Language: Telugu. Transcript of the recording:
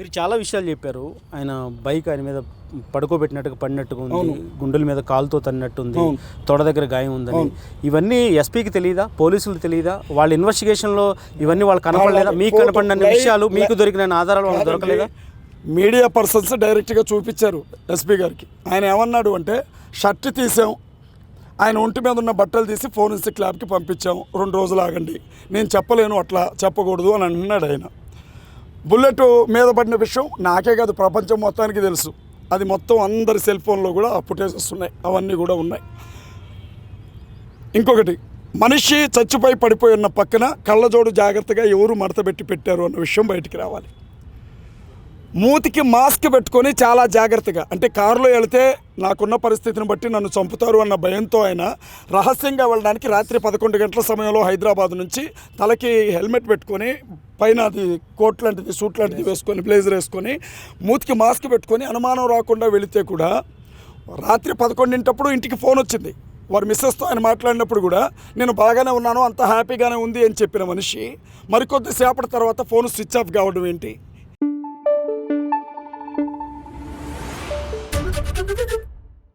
మీరు చాలా విషయాలు చెప్పారు. ఆయన బైక్ ఆయన మీద పడుకోబెట్టినట్టుగా పడినట్టుగా ఉంది. గుండెల మీద కాలుతో తన్నట్టుంది. తొడ దగ్గర గాయం ఉందని. ఇవన్నీ ఎస్పీకి తెలియదా పోలీసులకు తెలియదా వాళ్ళ ఇన్వెస్టిగేషన్లో ఇవన్నీ వాళ్ళు కనపడలేదా? మీకు కనపడిన విషయాలు మీకు దొరికిన ఆధారాలు వాళ్ళకి దొరకలేదా? మీడియా పర్సన్స్ డైరెక్ట్గా చూపించారు ఎస్పీ గారికి. ఆయన ఏమన్నాడు అంటే షర్ట్ తీసాం. ఆయన ఒంటి మీద ఉన్న బట్టలు తీసి ఫోరెన్సిక్ ల్యాబ్కి పంపించాం. రెండు రోజులు ఆగండి. నేను చెప్పలేను అట్లా చెప్పకూడదు అని అన్నాడు ఆయన. బుల్లెట్ మీద పడిన విషయం నాకే కాదు ప్రపంచం మొత్తానికి తెలుసు. అది మొత్తం అందరి సెల్ ఫోన్లో కూడా ఫుటేజెస్ ఉన్నాయి. అవన్నీ కూడా ఉన్నాయి. ఇంకొకటి మనిషి చచ్చిపోయి పడిపోయి ఉన్న పక్కన కళ్ళజోడు జాగ్రత్తగా ఎవరు మడతపెట్టి పెట్టారు అన్న విషయం బయటికి రావాలి. మూతికి మాస్క్ పెట్టుకొని చాలా జాగ్రత్తగా. అంటే కారులో వెళితే నాకున్న పరిస్థితిని బట్టి నన్ను చంపుతారు అన్న భయంతో ఆయన రహస్యంగా వెళ్ళడానికి రాత్రి పదకొండు గంటల సమయంలో హైదరాబాద్ నుంచి తలకి హెల్మెట్ పెట్టుకొని పైన అది కోట్ లాంటిది సూట్ లాంటిది వేసుకొని బ్లేజర్ వేసుకొని మూతికి మాస్క్ పెట్టుకొని అనుమానం రాకుండా వెళితే కూడా రాత్రి పదకొండింటప్పుడు ఇంటికి ఫోన్ వచ్చింది. వారి మిస్సెస్తో ఆయన మాట్లాడినప్పుడు కూడా నేను బాగానే ఉన్నాను అంత హ్యాపీగానే ఉంది అని చెప్పిన మనిషి మరికొద్దిసేపటి తర్వాత ఫోన్ స్విచ్ ఆఫ్ కావడం ఏంటి? Thank you.